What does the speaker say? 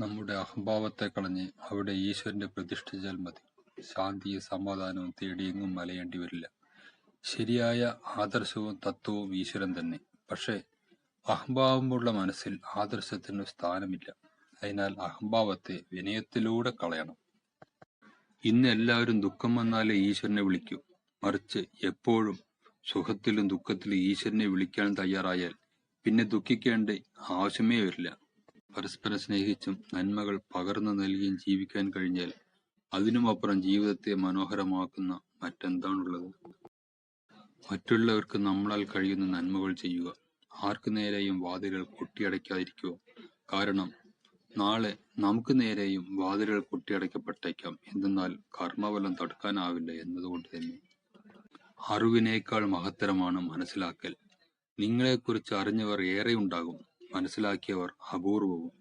നമ്മുടെ അഹംഭാവത്തെ കളഞ്ഞ് അവിടെ ഈശ്വരനെ പ്രതിഷ്ഠിച്ചാൽ മതി. ശാന്തിയും സമാധാനവും തേടിയെങ്ങും മലയേണ്ടി വരില്ല. ശരിയായ ആദർശവും തത്വവും ഈശ്വരൻ തന്നെ. പക്ഷേ അഹംഭാവമുള്ള മനസ്സിൽ ആദർശത്തിന് സ്ഥാനമില്ല. അതിനാൽ അഹംഭാവത്തെ വിനയത്തിലൂടെ കളയണം. ഇന്ന് എല്ലാവരും ദുഃഖം വന്നാലേ ഈശ്വരനെ വിളിക്കൂ. മറിച്ച് എപ്പോഴും സുഖത്തിലും ദുഃഖത്തിലും ഈശ്വരനെ വിളിക്കാൻ തയ്യാറായാൽ പിന്നെ ദുഃഖിക്കേണ്ട ആവശ്യമേ വരില്ല. പരസ്പരം സ്നേഹിച്ചും നന്മകൾ പകർന്നു നൽകിയും ജീവിക്കാൻ കഴിഞ്ഞാൽ അതിനുമപ്പുറം ജീവിതത്തെ മനോഹരമാക്കുന്ന മറ്റെന്താണുള്ളത്? മറ്റുള്ളവർക്ക് നമ്മളാൽ കഴിയുന്ന നന്മകൾ ചെയ്യുക. ആർക്കു നേരെയും വാതിലുകൾ കൊട്ടിയടയ്ക്കാതിരിക്കുക. കാരണം നാളെ നമുക്ക് നേരെയും വാതിലുകൾ കൊട്ടിയടയ്ക്കപ്പെട്ടേക്കാം. എന്തെന്നാൽ കർമ്മഫലം തടുക്കാനാവില്ല എന്നതുകൊണ്ട് തന്നെ. അറിവിനേക്കാൾ മഹത്തരമാണ് മനസ്സിലാക്കൽ. നിങ്ങളെക്കുറിച്ച് അറിഞ്ഞവർ ഏറെയുണ്ടാകും. മനസ്സിലാക്കിയവർ അപൂർവവും.